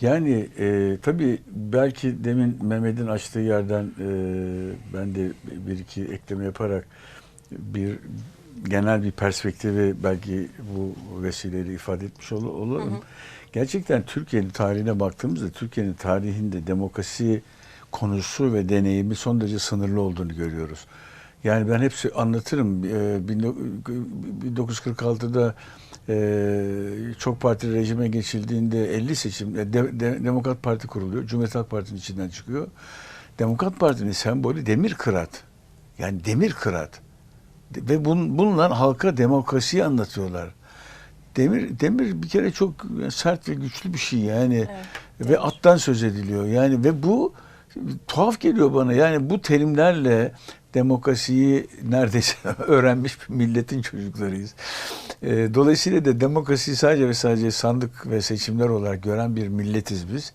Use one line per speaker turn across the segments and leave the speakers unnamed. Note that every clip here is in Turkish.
Yani e, tabii belki demin Mehmet'in açtığı yerden e, ben de bir iki ekleme yaparak bir genel bir perspektifi belki bu vesileyle ifade etmiş ol- olurum. Gerçekten Türkiye'nin tarihine baktığımızda Türkiye'nin tarihinde demokrasi konusu ve deneyimi son derece sınırlı olduğunu görüyoruz. Yani ben hepsi anlatırım. Ee, 1946'da e, çok parti rejime geçildiğinde 50 seçim e, de- de- Demokrat Parti kuruluyor. Cumhuriyet Halk Partisi'nin içinden çıkıyor. Demokrat Parti'nin sembolü demir kırat. Yani demir kırat. Ve bun, bununla halka demokrasiyi anlatıyorlar. Demir demir bir kere çok sert ve güçlü bir şey yani ve attan söz ediliyor. Yani ve bu tuhaf geliyor bana. Yani bu terimlerle demokrasiyi neredeyse öğrenmiş bir milletin çocuklarıyız. Ee, Dolayısıyla da demokrasiyi sadece ve sadece sandık ve seçimler olarak gören bir milletiz biz.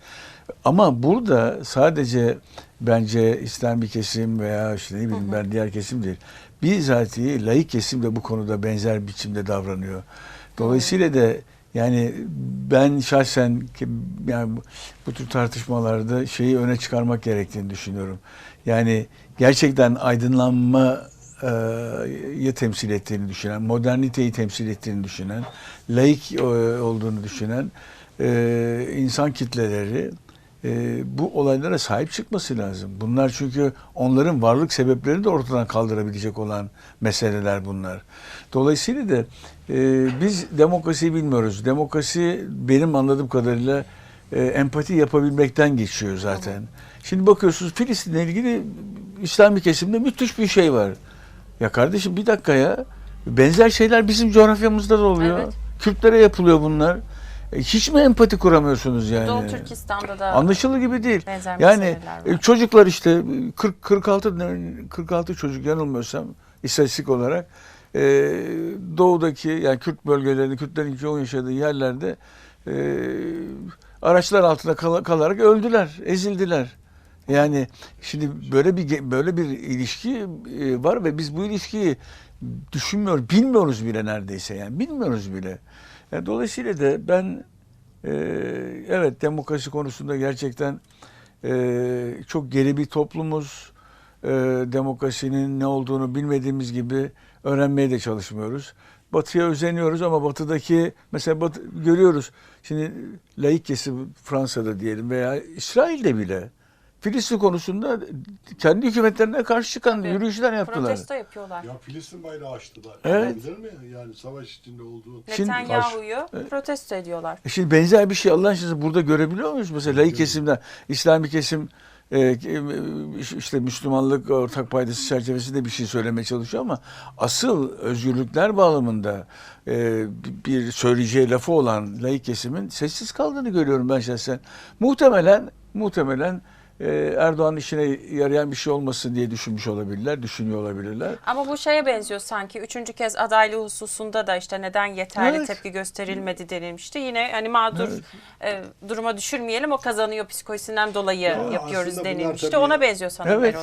Ama burada sadece bence İslam bir kesim veya işte ne bileyim ben diğer kesim değil. Bizatihi laik kesim de bu konuda benzer biçimde davranıyor. Dolayısıyla da yani ben şahsen ki yani bu, tür tartışmalarda şeyi öne çıkarmak gerektiğini düşünüyorum. Yani gerçekten aydınlanmayı temsil ettiğini düşünen, moderniteyi temsil ettiğini düşünen, laik e, olduğunu düşünen e, insan kitleleri e, bu olaylara sahip çıkması lazım. Bunlar çünkü onların varlık sebeplerini de ortadan kaldırabilecek olan meseleler bunlar. Dolayısıyla da e, biz demokrasiyi bilmiyoruz. Demokrasi benim anladığım kadarıyla e, empati yapabilmekten geçiyor zaten. Şimdi bakıyorsunuz Filistin'le ilgili İslami kesimde müthiş bir şey var. Ya kardeşim bir dakika ya. Benzer şeyler bizim coğrafyamızda da oluyor.
Evet.
Kürtlere yapılıyor bunlar. E, hiç mi empati kuramıyorsunuz yani?
Doğu Türkistan'da da
Anlaşılır gibi değil.
benzer
Yani
meseleler var.
e, çocuklar işte 40 46 ne- 46 çocuk yanılmıyorsam istatistik olarak e, doğudaki yani Kürt bölgelerinde Kürtlerin yoğun yaşadığı yerlerde e, araçlar altında kala- kalarak öldüler, ezildiler. Yani şimdi böyle bir böyle bir ilişki e, var ve biz bu ilişkiyi düşünmüyoruz, bilmiyoruz bile neredeyse yani bilmiyoruz bile. Yani dolayısıyla da ben e, evet demokrasi konusunda gerçekten e, çok geri bir toplumuz. E, demokrasinin ne olduğunu bilmediğimiz gibi öğrenmeye de çalışmıyoruz. Batıya özeniyoruz ama batıdaki mesela batı, görüyoruz. Şimdi laik kesim Fransa'da diyelim veya İsrail'de bile Filistin konusunda kendi hükümetlerine karşı çıkan
Tabii.
yürüyüşler yaptılar.
protesto yapıyorlar.
Ya Filistin bayrağı açtılar.
Evet.
Bilir mi? Yani savaş içinde olduğu.
Şimdi-
Netanyahu'yu protesto ediyorlar.
E Şimdi benzer bir şey Allah aşkına burada görebiliyor muyuz? Mesela laik kesimden, İslami kesim e, e, işte Müslümanlık ortak paydası çerçevesinde bir şey söylemeye çalışıyor ama asıl özgürlükler bağlamında e, bir söyleyeceği lafı olan laik kesimin sessiz kaldığını görüyorum ben şahsen. Muhtemelen muhtemelen e, Erdoğan'ın işine yarayan bir şey olmasın diye düşünmüş olabilirler, düşünüyor olabilirler.
Ama bu şeye benziyor sanki. Üçüncü kez adaylığı hususunda da işte neden yeterli
Evet.
tepki gösterilmedi denilmişti. Yine hani mağdur e, duruma düşürmeyelim o kazanıyor psikolojisinden dolayı
Ya
yapıyoruz denilmişti.
tabii-
Ona benziyor sanırım.
Evet.